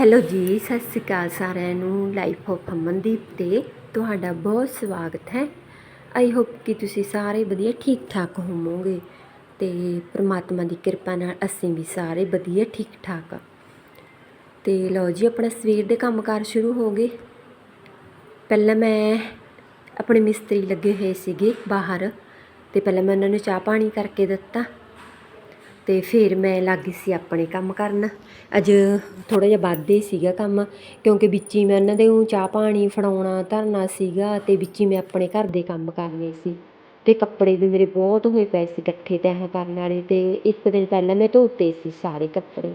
Hello ਜੀ, ਸਤਿ ਸ਼੍ਰੀ ਅਕਾਲ ਸਾਰਿਆਂ ਨੂੰ ਲਾਈਫ ਆਫ ਅਮਨਦੀਪ ਤੇ ਤੁਹਾਡਾ ਬਹੁਤ ਸਵਾਗਤ ਹੈ। ਆਈ ਹੋਪ ਕਿ ਤੁਸੀਂ ਸਾਰੇ ਵਧੀਆ ਠੀਕ ਠਾਕ ਹੋਵੋਗੇ ਤੇ ਪ੍ਰਮਾਤਮਾ ਦੀ ਕਿਰਪਾ ਨਾਲ ਅਸੀਂ ਵੀ ਸਾਰੇ ਵਧੀਆ ਠੀਕ ਠਾਕ ਆ। ਤੇ ਲਓ ਜੀ, ਆਪਣਾ ਸਵੇਰ ਦੇ ਕੰਮਕਾਰ ਸ਼ੁਰੂ ਹੋ ਗਏ। ਪਹਿਲਾਂ ਮੈਂ ਆਪਣੇ ਮਿਸਤਰੀ ਲੱਗੇ ਹੋਏ ਸੀਗੇ ਬਾਹਰ, ਤੇ ਪਹਿਲਾਂ ਮੈਂ ਉਹਨਾਂ ਨੂੰ ਚਾਹ ਪਾਣੀ ਕਰਕੇ ਦਿੱਤਾ। ਤੇ ਫਿਰ ਮੈਂ ਲੱਗੀ ਸੀ ਆਪਣੇ ਕੰਮ ਕਰਨ। ਅੱਜ ਥੋੜਾ ਜਿਹਾ ਵੱਧ ਹੀ ਸੀਗਾ ਕੰਮ, ਕਿਉਂਕਿ ਵਿੱਚ ਹੀ ਮੈਂ ਉਹਨਾਂ ਦੇ ਊਂ ਚਾਹ ਪਾਣੀ ਫੜਾਉਣਾ, ਧਰਨਾ ਸੀਗਾ ਤੇ ਵਿੱਚ ਹੀ ਮੈਂ ਆਪਣੇ ਘਰ ਦੇ ਕੰਮ ਕਰਨੇ ਸੀ। ਤੇ ਕੱਪੜੇ ਵੀ ਮੇਰੇ ਬਹੁਤ ਹੋਏ ਪਏ ਸੀ ਇਕੱਠੇ ਤੈਅ ਕਰਨ ਵਾਲੇ ਤੇ ਇੱਕ ਦਿਨ ਪਹਿਲਾਂ ਮੈਂ ਧੋਤੇ ਸੀ ਸਾਰੇ ਕੱਪੜੇ।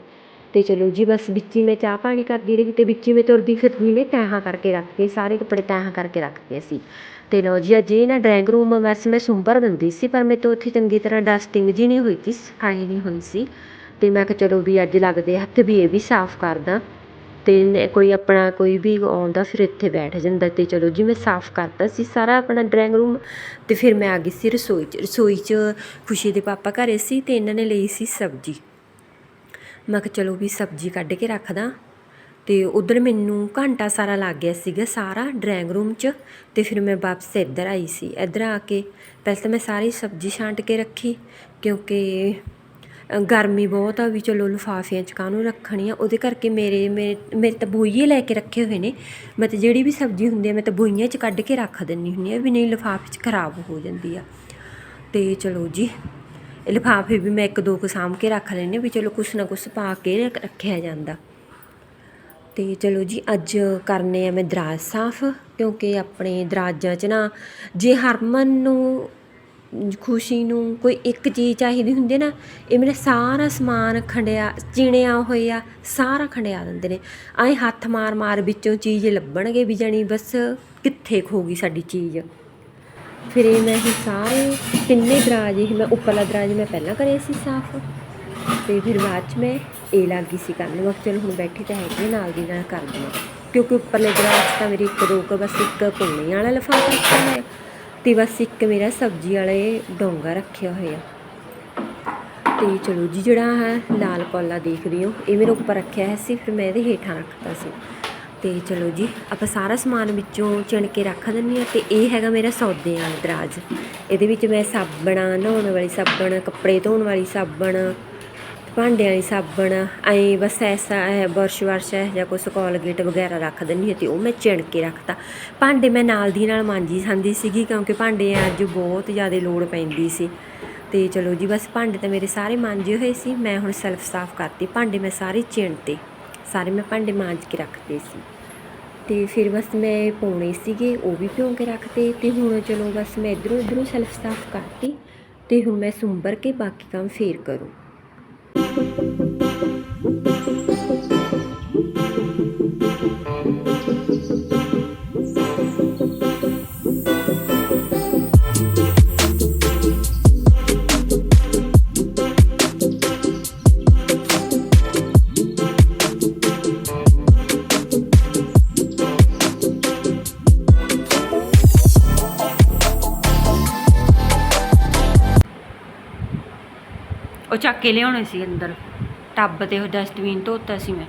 ਤੇ ਚਲੋ ਜੀ ਬਸ ਵਿੱਚ ਹੀ ਮੈਂ ਚਾਹ ਪਾਣੀ ਕਰਦੀ ਰਹੀ ਤੇ ਵਿੱਚ ਹੀ ਮੈਂ ਤੁਰਦੀ ਫਿਰਦੀ ਨੇ ਤੈਹਾਂ ਕਰਕੇ ਰੱਖ ਕੇ ਸਾਰੇ ਕੱਪੜੇ ਤੈਹਾਂ ਕਰਕੇ ਰੱਖ ਕੇ ਸੀ। ਅਤੇ ਲਓ ਜੀ, ਅੱਜ ਇਹ ਨਾ ਡਰਾਇੰਗ ਰੂਮ ਵੈਸੇ ਮੈਂ ਸੁੰਬਰ ਦਿੰਦੀ ਸੀ, ਪਰ ਮੇਰੇ ਤੋਂ ਉੱਥੇ ਚੰਗੀ ਤਰ੍ਹਾਂ ਡਸਟਿੰਗ ਜਿਹੀ ਨਹੀਂ ਹੋਈ ਸੀ ਸਫ਼ਾਈ ਨਹੀਂ ਹੋਈ ਸੀ। ਅਤੇ ਮੈਂ ਕਿਹਾ ਚਲੋ ਵੀ ਅੱਜ ਲੱਗਦੇ ਹੱਥ ਵੀ ਇਹ ਵੀ ਸਾਫ਼ ਕਰਦਾ। ਅਤੇ ਕੋਈ ਆਪਣਾ ਕੋਈ ਵੀ ਆਉਂਦਾ ਫਿਰ ਇੱਥੇ ਬੈਠ ਜਾਂਦਾ ਅਤੇ ਚਲੋ ਜੀ, ਮੈਂ ਸਾਫ਼ ਕਰਤਾ ਸੀ ਸਾਰਾ ਆਪਣਾ ਡਰਾਇੰਗ ਰੂਮ ਅਤੇ ਫਿਰ ਮੈਂ ਆ ਗਈ ਸੀ ਰਸੋਈ 'ਚ ਰਸੋਈ 'ਚ ਖੁਸ਼ੀ ਦੇ ਪਾਪਾ ਘਰੇ ਸੀ ਅਤੇ ਇਹਨਾਂ ਨੇ ਲਈ ਸੀ ਸਬਜ਼ੀ। ਮੈਂ ਕਿਹਾ ਚਲੋ ਵੀ ਸਬਜ਼ੀ ਕੱਢ ਕੇ ਰੱਖਦਾ। ਤੇ ਉਧਰ ਮੈਨੂੰ ਘੰਟਾ ਸਾਰਾ ਲੱਗ ਗਿਆ ਸੀਗਾ ਸਾਰਾ ਡਰਾਇੰਗ ਰੂਮ 'ਚ ਤੇ ਫਿਰ ਮੈਂ ਵਾਪਸ ਇੱਧਰ ਆਈ ਸੀ। ਇੱਧਰ ਆ ਕੇ ਪਹਿਲਾਂ ਤਾਂ ਮੈਂ ਸਾਰੀ ਸਬਜ਼ੀ ਛਾਂਟ ਕੇ ਰੱਖੀ ਕਿਉਂਕਿ ਗਰਮੀ ਬਹੁਤ ਆ ਵੀ ਚਲੋ ਲਿਫਾਫਿਆਂ 'ਚ ਕਾਹਨੂੰ ਰੱਖਣੀ ਆ? ਉਹਦੇ ਕਰਕੇ ਮੇਰੇ ਮੇਰੇ ਮੇਰੇ ਤਾਂ ਬੋਈਏ ਲੈ ਕੇ ਰੱਖੇ ਹੋਏ ਨੇ। ਮੈਂ ਤਾਂ ਜਿਹੜੀ ਵੀ ਸਬਜ਼ੀ ਹੁੰਦੀ ਆ ਮੈਂ ਤਾਂ ਬੋਈਆਂ 'ਚ ਕੱਢ ਕੇ ਰੱਖ ਦਿੰਦੀ ਹੁੰਦੀ ਆ ਵੀ ਨਹੀਂ ਲਿਫਾਫੇ 'ਚ ਖਰਾਬ ਹੋ ਜਾਂਦੀ ਆ। ਤੇ ਚਲੋ ਜੀ, ਲਿਫਾਫੇ ਵੀ ਮੈਂ ਇੱਕ ਦੋ ਕੁ ਸਾਂਭ ਕੇ ਰੱਖ ਲੈਂਦੀ ਵੀ ਚਲੋ ਕੁਛ ਨਾ ਕੁਛ ਪਾ ਕੇ ਰੱਖ- ਰੱਖਿਆ ਜਾਂਦਾ। ਅਤੇ ਚਲੋ ਜੀ, ਅੱਜ ਕਰਨੇ ਆ ਮੈਂ ਦਰਾਜ ਸਾਫ਼, ਕਿਉਂਕਿ ਆਪਣੇ ਦਰਾਜਾਂ 'ਚ ਨਾ ਜੇ ਹਰਮਨ ਨੂੰ, ਖੁਸ਼ੀ ਨੂੰ ਕੋਈ ਇੱਕ ਚੀਜ਼ ਚਾਹੀਦੀ ਹੁੰਦੀ ਨਾ, ਇਹ ਮੇਰਾ ਸਾਰਾ ਸਮਾਨ ਖੰਡਿਆ, ਚਿਣਿਆ ਹੋਇਆ, ਸਾਰਾ ਖੰਡਿਆ ਦਿੰਦੇ ਨੇ। ਐਂ ਹੱਥ ਮਾਰ ਮਾਰ ਵਿੱਚੋਂ ਚੀਜ਼ ਲੱਭਣਗੇ ਵੀ ਜਾਣੀ ਬਸ ਕਿੱਥੇ ਖੋ ਗਈ ਸਾਡੀ ਚੀਜ਼। ਫਿਰ ਇਹ ਮੈਂ ਹੀ ਸਾਰੇ ਤਿੰਨੇ ਦਰਾਜ, ਇਹ ਮੈਂ, ਉੱਪਰਲਾ ਦਰਾਜ ਮੈਂ ਪਹਿਲਾਂ ਕਰਿਆ ਸੀ ਸਾਫ਼, ਤੇ ਫਿਰ ਬਾਅਦ ਚ ਮੈਂ ਇਹ ਲੱਗ ਗਈ ਸੀ ਕਰਨ ਵਕਤ ਚਲੋ ਹੁਣ ਬੈਠੀ ਤਾਂ ਹੈਗੀ ਨਾਲ ਦੀ ਨਾਲ ਕਰ ਦਵਾਂ ਕਿਉਂਕਿ ਉੱਪਰਲੇ ਦਰਾਜ ਤਾਂ ਮੇਰੀ ਇੱਕ ਦੋ ਕੁ, ਬਸ ਇੱਕ ਪੁੰਨੇ ਵਾਲਾ ਲਿਫਾਫਾ ਰੱਖਿਆ ਹੋਇਆ ਤੇ ਬਸ ਇੱਕ ਮੇਰਾ ਸਬਜ਼ੀ ਵਾਲੇ ਡੋਂਗਾ ਰੱਖਿਆ ਹੋਇਆ। ਤੇ ਚਲੋ ਜੀ, ਜਿਹੜਾ ਹੈ ਲਾਲ ਕੋਲਾ ਦੇਖ ਰਹੀ ਹੋ, ਇਹ ਮੇਰੇ ਉੱਪਰ ਰੱਖਿਆ ਹੈ ਸੀ, ਫਿਰ ਮੈਂ ਇਹਦੇ ਹੇਠਾਂ ਰੱਖਤਾ ਸੀ। ਤੇ ਚਲੋ ਜੀ, ਆਪਾਂ ਸਾਰਾ ਸਮਾਨ ਵਿੱਚੋਂ ਚਿਣ ਕੇ ਰੱਖ ਦਿੰਨੀ ਆ ਤੇ ਇਹ ਹੈਗਾ ਮੇਰਾ ਸੌਦੇ ਵਾਲਾ ਦਰਾਜ ਇਹਦੇ ਵਿੱਚ ਮੈਂ ਸਾਬਣ, ਨਹਾਉਣ ਵਾਲੀ ਸਾਬਣ, ਕੱਪੜੇ ਧੋਣ ਵਾਲੀ ਸਾਬਣ ਭਾਂਡਿਆਂ ਵਾਲੀ ਸਾਬਣ, ਐਂ ਬਸ ਐਸਾ ਹੈ ਬਰਸ਼ ਵਰਸ਼ ਹੈ ਜਾਂ ਕੁਛ ਕੋਲਗੇਟ ਵਗੈਰਾ ਰੱਖ ਦਿੰਨੀ ਹਾਂ ਤੇ ਉਹ ਮੈਂ ਚਿਣ ਕੇ ਰੱਖਤਾ। ਭਾਂਡੇ ਮੈਂ ਨਾਲ ਦੀ ਨਾਲ ਮਾਂਜੀ ਜਾਂਦੀ ਸੀਗੀ, ਕਿਉਂਕਿ ਭਾਂਡੇ ਅੱਜ ਬਹੁਤ ਜ਼ਿਆਦਾ ਲੋੜ ਪੈਂਦੀ ਸੀ। ਤੇ ਚਲੋ ਜੀ, ਬਸ ਭਾਂਡੇ ਤਾਂ ਮੇਰੇ ਸਾਰੇ ਮਾਂਜੇ ਹੋਏ ਸੀ, ਮੈਂ ਹੁਣ ਸੈਲਫ ਸਾਫ਼ ਕਰਤੀ, ਭਾਂਡੇ ਮੈਂ ਸਾਰੇ ਚਿਣਤੇ, ਸਾਰੇ ਮੈਂ ਭਾਂਡੇ ਮਾਂਜ ਕੇ ਰੱਖਦੇ ਸੀ। ਤੇ ਫਿਰ ਬਸ ਮੈਂ ਪਾਉਣੇ ਸੀਗੇ, ਉਹ ਵੀ ਭਿਉਂ ਕੇ ਰੱਖਤੇ, ਤੇ ਹੁਣ ਚਲੋ ਬਸ ਮੈਂ ਇਧਰੋਂ ਇਧਰੋਂ ਸੈਲਫ ਸਾਫ਼ ਕਰਤੀ, ਤੇ ਹੁਣ ਮੈਂ ਸੁੰਬਰ ਕੇ ਬਾਕੀ ਕੰਮ ਫੇਰ ਕਰੂੰ। Thank you. ਕੇ ਲਿਆਉਣੇ ਸੀ ਅੰਦਰ। ਟੱਬ ਤੇ ਉਹ ਡਸਟਬਿਨ ਧੋਤਾ ਸੀ ਮੈਂ।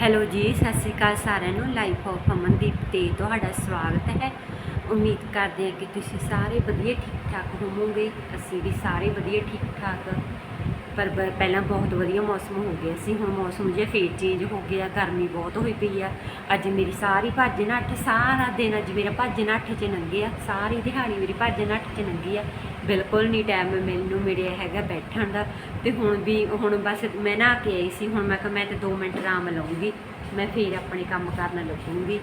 ਹੈਲੋ ਜੀ, ਸਤਿ ਸ਼੍ਰੀ ਅਕਾਲ ਸਾਰਿਆਂ ਨੂੰ। ਲਾਈਫ ਆਫ ਅਮਨਦੀਪ ਤੇ ਤੁਹਾਡਾ ਸਵਾਗਤ ਹੈ। ਉਮੀਦ ਕਰਦੇ ਹਾਂ ਕਿ ਤੁਸੀਂ ਸਾਰੇ ਵਧੀਆ ਠੀਕ ਠਾਕ ਹੋਵੋਗੇ। ਅਸੀਂ ਵੀ ਸਾਰੇ ਵਧੀਆ ਠੀਕ ਠਾਕ ਪਰ ਬ- ਪਹਿਲਾਂ ਬਹੁਤ ਵਧੀਆ ਮੌਸਮ ਹੋ ਗਿਆ ਸੀ। ਹੁਣ ਮੌਸਮ ਜਿਹਾ ਫੇਰ ਚੇਂਜ ਹੋ ਗਿਆ, ਗਰਮੀ ਬਹੁਤ ਹੋਈ ਪਈ ਆ। ਅੱਜ ਮੇਰੀ ਸਾਰੀ ਭੱਜ ਨੱਠ, ਸਾਰਾ ਦਿਨ ਅੱਜ ਮੇਰਾ ਭੱਜ ਨੱਠ ਚ ਲੰਘਿਆ। ਸਾਰੀ ਦਿਹਾੜੀ ਮੇਰੀ ਭੱਜ ਨੱਠ ਚ ਲੰਘੀ ਆ। ਬਿਲਕੁਲ ਨਹੀਂ ਟਾਈਮ ਮੈਨੂੰ ਮਿਲਿਆ ਹੈਗਾ ਬੈਠਣ ਦਾ। ਤੇ ਹੁਣ ਵੀ, ਹੁਣ ਬਸ ਮੈਂ ਨਹਾ ਕੇ ਆਈ ਸੀ। ਹੁਣ ਮੈਂ ਕਿਹਾ ਮੈਂ ਤੇ 2 ਮਿੰਟ ਆਰਾਮ ਲਵਾਂਗੀ ਮੈਂ ਫੇਰ ਆਪਣੇ ਕੰਮ ਕਰਨ ਲੱਗੂੰਗੀ।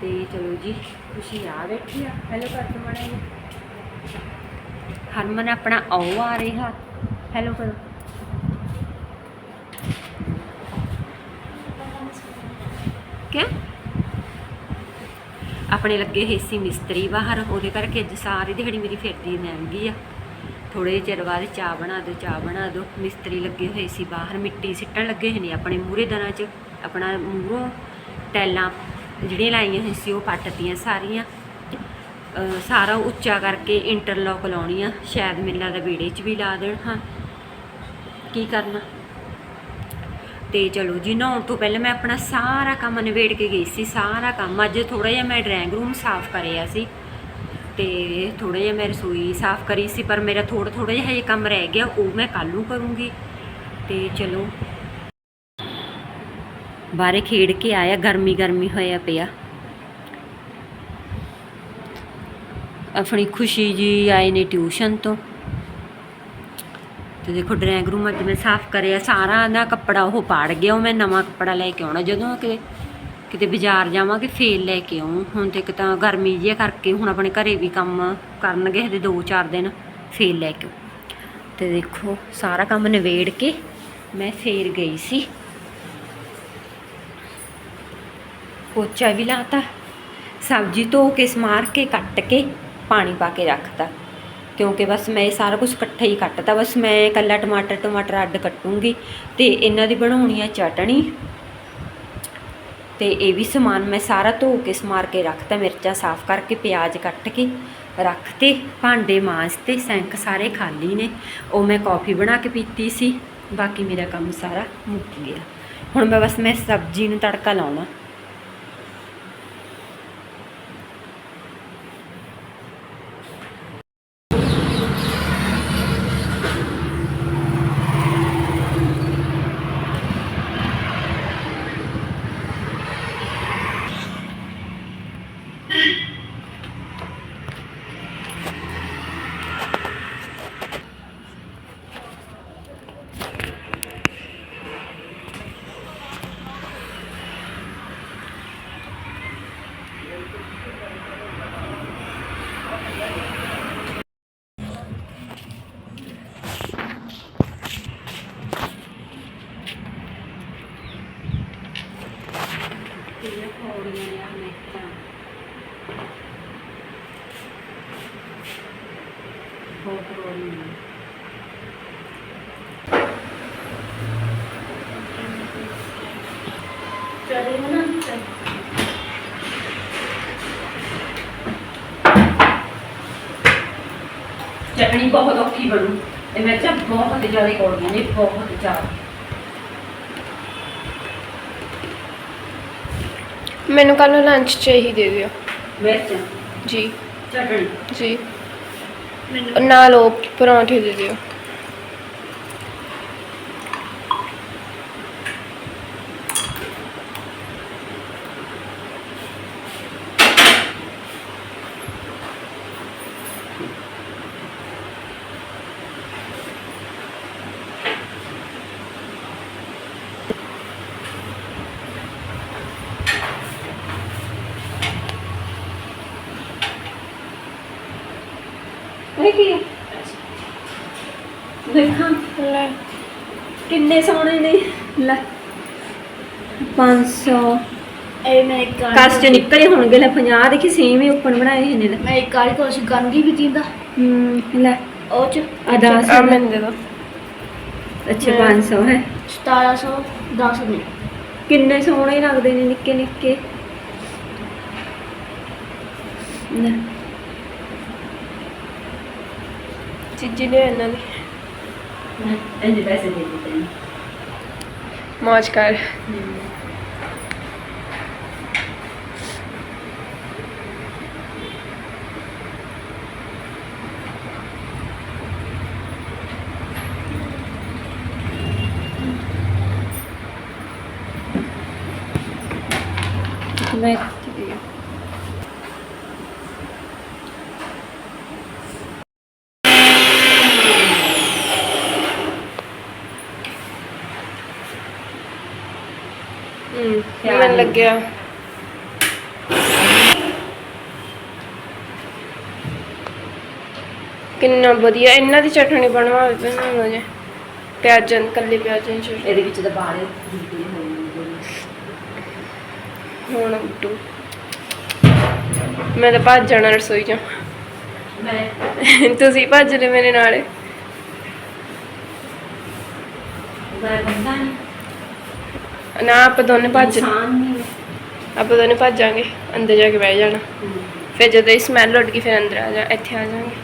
ਤੇ ਚਲੋ ਜੀ ਖੁਸ਼ੀ ਆ ਬੈਠੀ ਆ। ਹੈਲੋ ਕਰ ਦੋ ਮਾੜਾ ਹਰਮਨ ਆਪਣਾ ਆਓ ਆ ਰਿਹਾ। ਹੈਲੋ ਕਰੋ। ਕਿਆ ਆਪਣੇ ਲੱਗੇ ਹੋਏ ਸੀ ਮਿਸਤਰੀ ਬਾਹਰ, ਉਹਦੇ ਕਰਕੇ ਅੱਜ ਸਾਰੀ ਦਿਹਾੜੀ ਮੇਰੀ ਫਿਰਦੀ ਲੰਘੀ ਆ। ਥੋੜੇ ਚਿਰ ਬਾਅਦ ਚਾਹ ਬਣਾ ਦਿਓ, ਚਾਹ ਬਣਾ ਦਿਓ। ਮਿਸਤਰੀ ਲੱਗੇ ਹੋਏ ਸੀ ਬਾਹਰ, ਮਿੱਟੀ ਸਿੱਟਣ ਲੱਗੇ ਹੋਏ ਨੇ ਆਪਣੇ ਮੂਰੇ ਦਰਾਂ 'ਚ। ਆਪਣਾ ਮੂਹਰੋਂ ਟੈਲਾਂ ਜਿਹੜੀਆਂ ਲਾਈਆਂ ਹੋਈਆਂ ਸੀ, ਉਹ ਪੱਟਤੀਆਂ ਸਾਰੀਆਂ। ਸਾਰਾ ਉੱਚਾ ਕਰਕੇ ਇੰਟਰਲੌਕ ਲਾਉਣੀ ਆ ਸ਼ਾਇਦ ਮੇਲਾ ਦਾ ਵਿਹੜੇ 'ਚ ਵੀ ਲਾ ਦੇਣ, ਹਾਂ। ਕੀ ਕਰਨਾ? ਤੇ ਚਲੋ ਜੀ, ਨਹਾਉਣ ਤੋਂ ਪਹਿਲਾਂ ਮੈਂ ਆਪਣਾ ਸਾਰਾ ਕੰਮ ਨਿਬੇੜ ਕੇ ਗਈ ਸੀ, ਸਾਰਾ ਕੰਮ। ਅੱਜ ਥੋੜਾ ਜਿਹਾ ਮੈਂ ਡਰਾਇੰਗ ਰੂਮ ਸਾਫ਼ ਕਰਿਆ ਸੀ ਤੇ ਥੋੜਾ ਜਿਹਾ ਮੈਂ ਰਸੋਈ ਸਾਫ਼ ਕਰੀ ਸੀ, ਪਰ ਮੇਰਾ ਥੋੜਾ ਥੋੜਾ ਜਿਹਾ ਹਜੇ ਕੰਮ ਰਹਿ ਗਿਆ, ਉਹ ਮੈਂ ਕੱਲ੍ਹ ਨੂੰ ਕਰੂੰਗੀ। ਤੇ ਚਲੋ, ਬਾਹਰੇ ਖੇਡ ਕੇ ਆਇਆ, ਗਰਮੀ ਗਰਮੀ ਹੋਇਆ ਪਿਆ। ਆਪਣੀ ਖੁਸ਼ੀ ਜੀ ਆਏ ਨੇ ਟਿਊਸ਼ਨ ਤੋਂ। ਤੇ ਦੇਖੋ ਡਰਾਇੰਗ ਰੂਮ ਅੱਜ ਮੈਂ ਸਾਫ਼ ਕਰਿਆ, ਸਾਰਾ ਨਾ ਕੱਪੜਾ ਉਹ ਪਾੜ ਗਿਆ, ਉਹ ਮੈਂ ਨਵਾਂ ਕੱਪੜਾ ਲੈ ਕੇ ਆਉਣਾ। ਜਦੋਂ ਕਿਤੇ ਕਿਤੇ ਬਾਜ਼ਾਰ ਜਾਵਾਂਗੇ ਫੇਰ ਲੈ ਕੇ ਆਉਂ, ਹੁਣ ਤੇ ਇੱਕ ਤਾਂ ਗਰਮੀ ਜਿਹਾ ਕਰਕੇ ਹੁਣ ਆਪਣੇ ਘਰੇ ਵੀ ਕੰਮ ਕਰਨਗੇ ਹਜੇ 2-4 ਦਿਨ, ਫੇਰ ਲੈ ਕੇ ਆਊਂ। ਤੇ ਦੇਖੋ, ਸਾਰਾ ਕੰਮ ਨਿਬੇੜ ਕੇ ਮੈਂ ਫੇਰ ਗਈ ਸੀ। ਪੋਚਾ ਵੀ ਲਾਤਾ, ਸਬਜ਼ੀ ਧੋ ਕੇ, ਸਮਾਰ ਕੇ, ਕੱਟ ਕੇ, ਪਾਣੀ ਪਾ ਕੇ ਰੱਖਤਾ। ਕਿਉਂਕਿ ਬਸ ਮੈਂ ਇਹ ਸਾਰਾ ਕੁਝ ਇਕੱਠਾ ਹੀ ਕੱਟਤਾ। ਬਸ ਮੈਂ ਇਕੱਲਾ ਟਮਾਟਰ ਟਮਾਟਰ ਅੱਡ ਕੱਟੂੰਗੀ ਤੇ ਇਹਨਾਂ ਦੀ ਬਣਾਉਣੀ ਆ ਚਟਣੀ। ਤੇ ਇਹ ਵੀ ਸਮਾਨ ਮੈਂ ਸਾਰਾ ਧੋ ਕੇ, ਸਮਾਰ ਕੇ ਰੱਖਤਾ, ਮਿਰਚਾਂ ਸਾਫ਼ ਕਰਕੇ, ਪਿਆਜ਼ ਕੱਟ ਕੇ ਰੱਖਤੇ, ਭਾਂਡੇ ਮਾਂਜਤੇ, ਸੈਂਕ ਸਾਰੇ ਖਾਲੀ ਨੇ। ਉਹ ਮੈਂ ਕੌਫੀ ਬਣਾ ਕੇ ਪੀਤੀ ਸੀ, ਬਾਕੀ ਮੇਰਾ ਕੰਮ ਸਾਰਾ ਮੁੱਕ ਗਿਆ। ਹੁਣ ਮੈਂ ਬਸ ਮੈਂ ਸਬਜ਼ੀ ਨੂੰ ਤੜਕਾ ਲਾਉਣਾ। ਚਟਣੀ ਬਹੁਤ ਔਖੀ ਬਣੂ ਇਹ ਮਿਰਚਾਂ ਬਹੁਤ ਜ਼ਿਆਦਾ ਕੌੜੀਆਂ ਨੇ ਬਹੁਤ ਜ਼ਿਆਦਾ ਮੈਨੂੰ ਕੱਲ ਲੰਚ ਚ ਹੀ ਦੇ ਦਿਓ ਮਿਰਚਾਂ ਜੀ ਚਟਣੀ ਜੀ ਨਾਲ ਉਹ ਪਰੌਂਠੇ ਦੇ ਦਿਓ। ਇਹ ਕੀ ਹੈ ਦੇਖਾਂ। ਲੈ। ਕਿੰਨੇ ਸੋਹਣੇ ਨੇ। ਲੈ। 500 ਇਹ ਮੈਂ ਇੱਕ ਕਸ ਚ ਨਿਕਲੇ ਹੋਣਗੇ। ਲੈ 50 ਦੇਖੀ ਸੇਮ ਹੀ ਓਪਨ ਬਣਾਏ ਹੋਏ ਨੇ ਲੈ। ਮੈਂ ਇੱਕ ਵਾਰੀ ਕੋਸ਼ਿਸ਼ ਕਰਾਂਗੀ ਵੀ ਤੀਂਦਾ ਹੂੰ ਲੈ। ਉਹ ਚ 10 ਆ ਮੈਨੂੰ ਦੇ ਦਿਓ ਅੱਛਾ 500 ਹੈ। 1710 ਨੇ ਕਿੰਨੇ ਸੋਹਣੇ ਲੱਗਦੇ ਨੇ ਨਿੱਕੇ ਨਿੱਕੇ ਲੈ। ਚੀਜ਼ੀ ਨੇ ਇਹਨਾਂ ਦੀ ਇੰਨੇ ਪੈਸੇ ਦੇ ਦਿੱਤੇ ਨੇ ਮੌਜ ਕਰ ਮੈਂ ਹੂੰ ਪਿਆਜ਼ ਮੈਨੂੰ ਲੱਗਿਆ। ਕਿੰਨਾ ਵਧੀਆ ਇਹਨਾਂ ਦੀ ਚਟਣੀ ਬਣਵਾ ਮੈਨੂੰ ਜੇ ਪਿਆਜ਼ਾਂ ਕੱਲੇ ਪਿਆਜ਼ਾਂ ਦੀ ਚਟਣੀ ਇਹਦੇ ਵਿੱਚ ਹੋਏ ਨੇ। ਹੁਣ ਉੱਟੂ ਮੈਂ ਤਾਂ ਭੱਜ ਜਾਣਾ ਰਸੋਈ ਚੋਂ। ਮੈਂ? ਤੁਸੀਂ ਭੱਜ ਲੈ ਮੇਰੇ ਨਾਲ। ਮੈਂ ਬੰਦਾ ਨਹੀਂ ਨਾ ਆਪਾਂ ਦੋਨੇ ਭੱਜ ਇਨਸਾਨ ਨਹੀਂ ਆਪਾਂ ਦੋਨੇ ਭੱਜ ਜਾਾਂਗੇ ਅੰਦਰ ਜਾ ਕੇ ਬਹਿ ਜਾਣਾ। ਫਿਰ ਜਦੋਂ ਇਹ ਸਮੈਲ ਉੱਡ ਗਈ ਫਿਰ ਅੰਦਰ ਆ ਜਾ ਇੱਥੇ ਆ ਜਾਾਂਗੇ।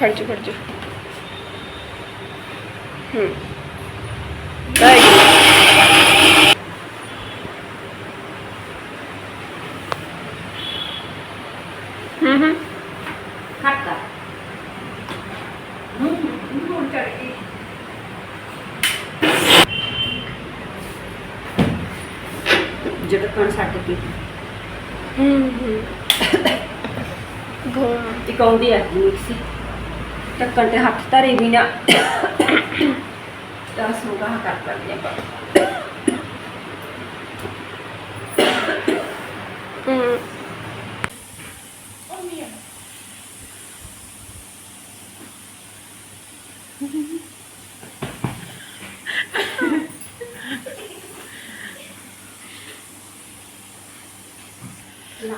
ਖੜ ਜਾ ਖੜ ਜਾ। ਹੂੰ ਬਾਈ ਹੂੰ ਹੂੰ। ਖੜਕਾ ਹੂੰ ਹੁਣ ਚੜ ਗਈ। ਜੜਕਣ ਛੱਡ ਕੇ। ਹੂੰ ਹੂੰ। ਘੋਮ ਇੱਕ ਆਉਂਦੀ ਆ ਮਿਕਸੀ ਢੱਕਣ ਤੇ ਹੱਥ ਧਰੇ ਵੀ ਨਾ। ਦਸ ਨੂੰ ਕਹਾ ਕਰ ਲੈਂਦੇ ਆਪਾਂ।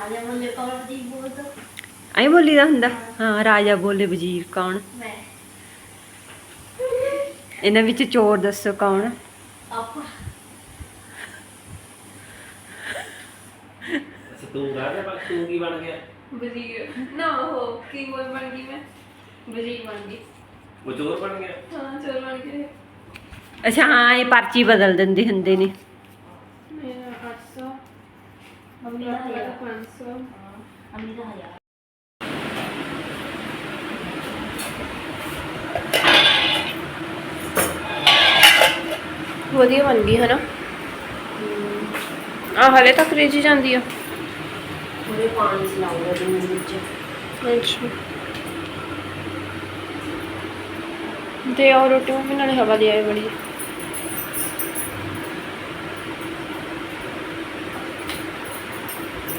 ਲਾਜਾ ਮੱਲੇ ਕੌਣ ਦੀ ਬੋਲਦਾ? ਐਂ ਬੋਲੀਦਾ ਹੁੰਦਾ। ਹਾਂ ਰਾਜਾ ਬੋਲੇ ਵਜ਼ੀਰ ਕੌਣ? ਮੈਂ। ਇਹਨਾਂ ਵਿੱਚ ਚੋਰ ਦੱਸੋ ਕੌਣ? ਆਪਾਂ। ਅੱਛਾ ਤੂੰ ਗਾ ਰਿਹਾ ਪਰ ਤੂੰ ਕੀ ਬਣ ਗਿਆ? ਵਜ਼ੀਰ। ਨਾ ਉਹ ਕੀ ਬੋਲ ਬਣ ਗਈ ਮੈਂ? ਵਜ਼ੀਰ ਬਣ ਗਈ। ਉਹ ਚੋਰ ਬਣ ਗਿਆ? ਹਾਂ ਚਲ ਬਣ ਗਈ ਅੱਛਾ ਹਾਂ ਇਹ ਪਰਚੀ ਬਦਲ ਦਿੰਦੇ ਹੁੰਦੇ ਨੇ ਮੇਰਾ 800 ਮੰਮੀ ਦਾ ਹਜ਼ਾਰ 500 ਮੰਮੀ ਦਾ ਹਜ਼ਾਰ ਵਧੀਆ ਬਣ ਗਈ ਹੈ। ਨਾ ਆ ਹਲੇ ਤੱਕ ਰੇਜੀ ਜਾਂਦੀ ਆ। ਪੂਰੇ ਪਾਣੀ ਚਲਾਉਂਦਾ ਦਿਨ ਵਿੱਚ। ਅੱਛਾ। ਤੇ ਔਰ ਰੋਟੀ ਮੰਮੀ ਨਾਲੇ ਹਵਾ ਦੀ ਆਈ ਬੜੀ।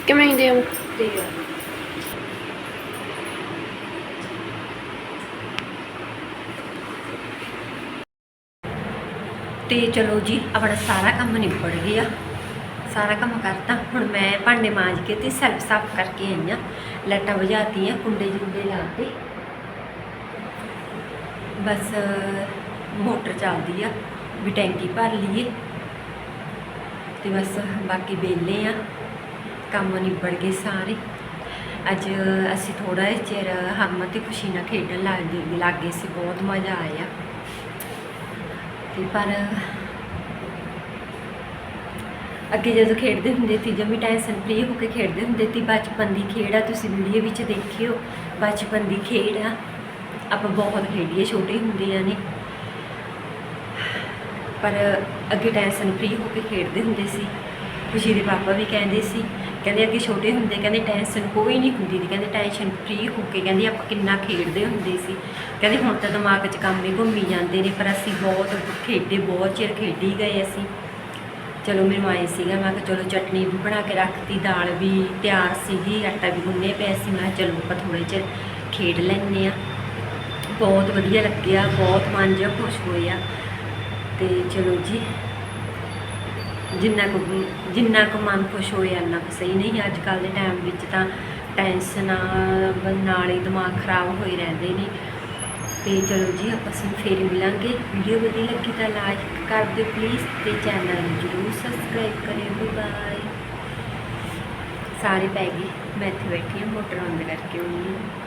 ਕਿਵੇਂ ਦੇ ਤੇ ਚਲੋ ਜੀ, ਆਪਣਾ ਸਾਰਾ ਕੰਮ ਨਿਬੜ ਗਿਆ। ਸਾਰਾ ਕੰਮ ਕਰਤਾ। ਹੁਣ ਮੈਂ ਭਾਂਡੇ ਮਾਂਜ ਕੇ ਤੇ ਸੈਲਫ ਸਾਫ਼ ਕਰਕੇ ਆਈ ਹਾਂ ਲਾਈਟਾਂ ਵਜਾਤੀਆਂ, ਕੁੰਡੇ ਜੁੰਡੇ ਲਾ ਕੇ। ਬਸ, ਮੋਟਰ ਚੱਲਦੀ ਆ। ਵੀ ਟੈਂਕੀ ਭਰ ਲਈਏ। ਤੇ ਬਸ, ਬਾਕੀ ਵੇਲੇ ਆ। ਕੰਮ ਨਿਬੜ ਗਏ ਸਾਰੇ। ਅੱਜ ਅਸੀਂ ਥੋੜਾ ਜਿਹਾ ਚਿਰ ਹਮ ਤੇ ਖੁਸ਼ੀ ਨਾਲ ਖੇਡਣ ਲੱਗ ਗਏ, ਲੱਗੇ ਸੀ, ਬਹੁਤ ਮਜ਼ਾ ਆਇਆ। ਤੇ ਪਰ ਅੱਗੇ ਜਦੋਂ ਖੇਡਦੇ ਹੁੰਦੇ ਸੀ ਜਮੀ ਟੈਨਸ਼ਨ ਫ੍ਰੀ ਹੋ ਕੇ ਖੇਡਦੇ ਹੁੰਦੇ ਸੀ, ਬਚਪਨ ਦੀ ਖੇਡ ਆ, ਤੁਸੀਂ ਵੀਡੀਓ ਵਿੱਚ ਦੇਖਿਓ, ਬਚਪਨ ਦੀ ਖੇਡ ਆ। ਆਪਾਂ ਬਹੁਤ ਖੇਡੀਏ, ਛੋਟੇ ਹੁੰਦੇ ਆ ਨੇ। ਪਰ ਅੱਗੇ ਟੈਨਸ਼ਨ ਫ੍ਰੀ ਹੋ ਕੇ ਖੇਡਦੇ ਹੁੰਦੇ ਸੀ। ਖੁਸ਼ੀ ਦੇ ਪਾਪਾ ਵੀ ਕਹਿੰਦੇ ਸੀ ਕਹਿੰਦੇ ਅੱਗੇ ਛੋਟੇ ਹੁੰਦੇ ਕਹਿੰਦੇ ਟੈਨਸ਼ਨ ਕੋਈ ਨਹੀਂ ਹੁੰਦੀ ਸੀ, ਕਹਿੰਦੇ ਟੈਨਸ਼ਨ ਫ੍ਰੀ ਹੋ ਕੇ ਕਹਿੰਦੇ ਆਪਾਂ ਕਿੰਨਾ ਖੇਡਦੇ ਹੁੰਦੇ ਸੀ। ਕਹਿੰਦੇ ਹੁਣ ਤਾਂ ਦਿਮਾਗ 'ਚ ਕੰਮ ਹੀ ਘੁੰਮੀ ਜਾਂਦੇ ਨੇ, ਪਰ ਅਸੀਂ ਬਹੁਤ ਖੇਡੇ, ਬਹੁਤ ਚਿਰ ਖੇਡੀ ਗਏ ਅਸੀਂ। ਚਲੋ ਮੈਨੂੰ ਆਏ ਸੀਗਾ, ਮੈਂ ਕਿਹਾ ਚਲੋ ਚਟਨੀ ਵੀ ਬਣਾ ਕੇ ਰੱਖਤੀ, ਦਾਲ ਵੀ ਤਿਆਰ ਸੀਗੀ, ਆਟਾ ਵੀ ਗੁੰਨੇ ਪਏ ਸੀ, ਮੈਂ ਕਿਹਾ ਚਲੋ ਆਪਾਂ ਥੋੜੇ ਚਿਰ ਖੇਡ ਲੈਂਦੇ ਆ ਬਹੁਤ ਵਧੀਆ ਲੱਗਿਆ, ਬਹੁਤ ਮਨ ਜਿਹਾ ਖੁਸ਼ ਹੋਇਆ। ਤੇ ਚਲੋ ਜੀ ਜਿੰਨਾ ਕੁ ਜਿੰਨਾ ਕੁ ਮਨ ਖੁਸ਼ ਹੋਇਆ ਇੰਨਾ ਕੁ ਸਹੀ। ਨਹੀਂ, ਅੱਜ ਕੱਲ ਦੇ ਟਾਈਮ ਵਿੱਚ ਤਾਂ ਟੈਨਸ਼ਨਾਂ ਨਾਲ ਹੀ ਦਿਮਾਗ ਖਰਾਬ ਹੋਏ ਰਹਿੰਦੇ ਨੇ। ਤੇ ਚਲੋ ਜੀ, ਆਪਾਂ ਅਸੀਂ ਫੇਰ ਮਿਲਾਂਗੇ। ਵੀਡੀਓ ਵਧੀਆ ਲੱਗੀ ਤਾਂ ਲਾਈਕ ਕਰ ਦਿਓ ਪਲੀਜ਼ ਤੇ ਚੈਨਲ ਨੂੰ ਜਰੂਰ ਸਬਸਕ੍ਰਾਈਬ ਕਰਿਓ। ਬਾਏ ਸਾਰੇ ਪੈ ਗਏ। ਮੈਂ ਇੱਥੇ ਬੈਠੀ ਹਾਂ, ਮੋਟਰ ਬੰਦ ਕਰਕੇ ਆਉਂਦੀ ਹਾਂ।